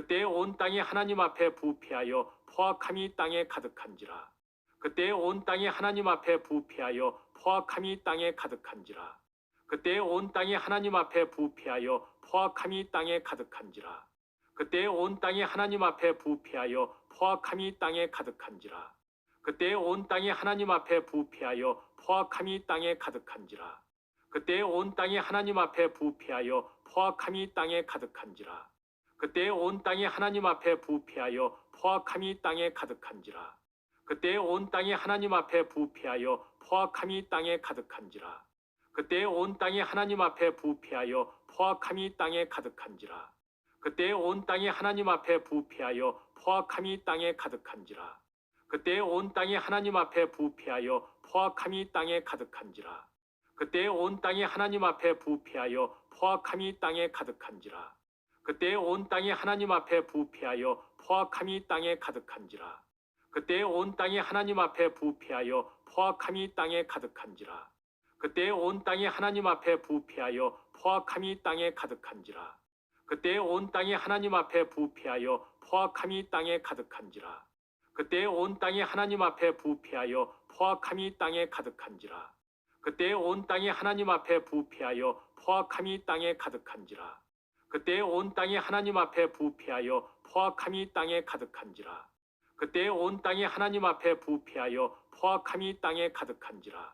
그때 온 땅이 하나님 앞에 부패하여 포악함이 땅에 가득한지라. 그때 온 땅이 하나님 앞에 부패하여 포악함이 땅에 가득한지라. 그때 온 땅이 하나님 앞에 부패하여 포악함이 땅에 가득한지라. 그때 온 땅이 하나님 앞에 부패하여 포악함이 땅에 가득한지라. 그때 온 땅이 하나님 앞에 부패하여 포악함이 땅에 가득한지라. 그때 온 땅이 하나님 앞에 부패하여 포악함이 땅에 가득한지라. 그때 온 땅이 하나님 앞에 부패하여 포악함이 땅에 가득한지라. 그때 온 땅이 하나님 앞에 부패하여 포악함이 땅에 가득한지라. 그때 온 땅이 하나님 앞에 부패하여 포악함이 땅에 가득한지라. 그때 온 땅이 하나님 앞에 부패하여 포악함이 땅에 가득한지라. 그때 온 땅이 하나님 앞에 부패하여 포악함이 땅에 가득한지라. 그때 온 땅이 하나님 앞에 부패하여 포악함이 땅에 가득한지라. 그때 온 땅이 하나님 앞에 부패하여 포악함이 땅에 가득한지라. 그때 온 땅이 하나님 앞에 부패하여 포악함이 땅에 가득한지라. 그때 온 땅이 하나님 앞에 부패하여 포악함이 땅에 가득한지라. 그때 온 땅이 하나님 앞에 부패하여 포악함이 땅에 가득한지라. 그때 온 땅이 하나님 앞에 부패하여 포악함이 땅에 가득한지라. 그때 온 땅이 하나님 앞에 부패하여 포악함이 땅에 가득한지라. 그때 온 땅이 하나님 앞에 부패하여 포악함이 땅에 가득한지라. 그때 온 땅이 하나님 앞에 부패하여 포악함이 땅에 가득한지라.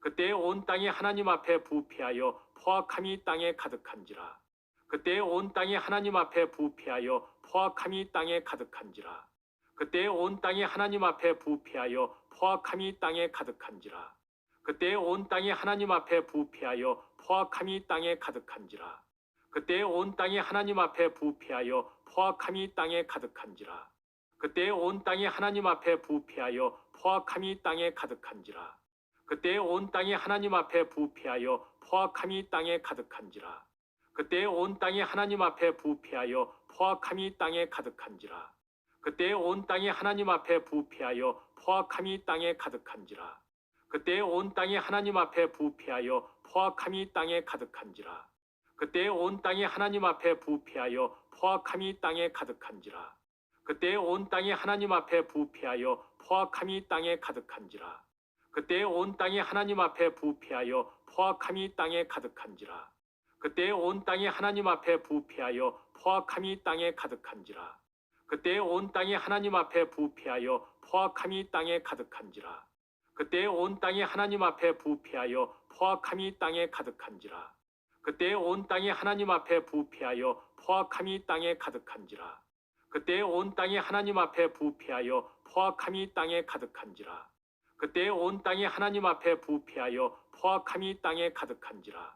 그때 온 땅이 하나님 앞에 부패하여 포악함이 땅에 가득한지라. 그때 온 땅이 하나님 앞에 부패하여 포악함이 땅에 가득한지라. 그때 온 땅이 하나님 앞에 부패하여 포악함이 땅에 가득한지라. 그때 온 땅이 하나님 앞에 부패하여 포악함이 땅에 가득한지라. 그때 온 땅이 하나님 앞에 부패하여 포악함이 땅에 가득한지라. 그때 온 땅이 하나님 앞에 부패하여 포악함이 땅에 가득한지라. 그때 온 땅이 하나님 앞에 부패하여 포악함이 땅에 가득한지라. 그때 온 땅이 하나님 앞에 부패하여 포악함이 땅에 가득한지라. 그때 온 땅이 하나님 앞에 부패하여 포악함이 땅에 가득한지라. 그때 온 땅이 하나님 앞에 부패하여 포악함이 땅에 가득한지라. 그때 온 땅이 하나님 앞에 부패하여 포악함이 땅에 가득한지라. 그때 온 땅이 하나님 앞에 부패하여 포악함이 땅에 가득한지라. 그때 온 땅이 하나님 앞에 부패하여 포악함이 땅에 가득한지라. 그때 온 땅이 하나님 앞에 부패하여 포악함이 땅에 가득한지라. 그때 온 땅이 하나님 앞에 부패하여 포악함이 땅에 가득한지라. 그때 온 땅이 하나님 앞에 부패하여 포악함이 땅에 가득한지라. 그때 온 땅이 하나님 앞에 부패하여 포악함이 땅에 가득한지라. 그때 온 땅이 하나님 앞에 부패하여 포악함이 땅에 가득한지라. 그때 온 땅이 하나님 앞에 부패하여 포악함이 땅에 가득한지라.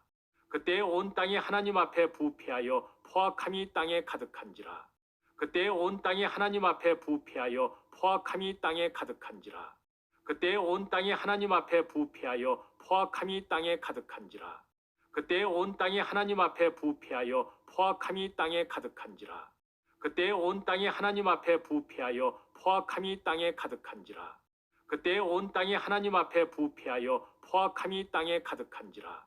그때 온 땅이 하나님 앞에 부패하여 포악함이 땅에 가득한지라. 그때 온 땅이 하나님 앞에 부패하여 포악함이 땅에 가득한지라. 그때 온 땅이 하나님 앞에 부패하여 포악함이 땅에 가득한지라. 그때 온 땅이 하나님 앞에 부패하여 포악함이 땅에 가득한지라. 그때 온 땅이 하나님 앞에 부패하여 포악함이 땅에 가득한지라. 그때 온 땅이 하나님 앞에 부패하여 포악함이 땅에 가득한지라.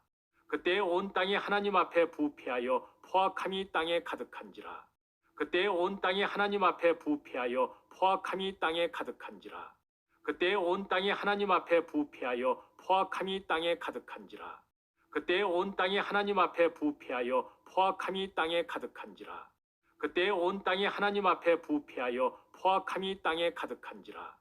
그때 온 땅이 하나님 앞에 부패하여 포악함이 땅에 가득한지라. 그때 온 땅이 하나님 앞에 부패하여 포악함이 땅에 가득한지라. 그때 온 땅이 하나님 앞에 부패하여 포악함이 땅에 가득한지라. 그때 온 땅이 하나님 앞에 부패하여 포악함이 땅에 가득한지라. 그때 온 땅이 하나님 앞에 부패하여 포악함이 땅에 가득한지라.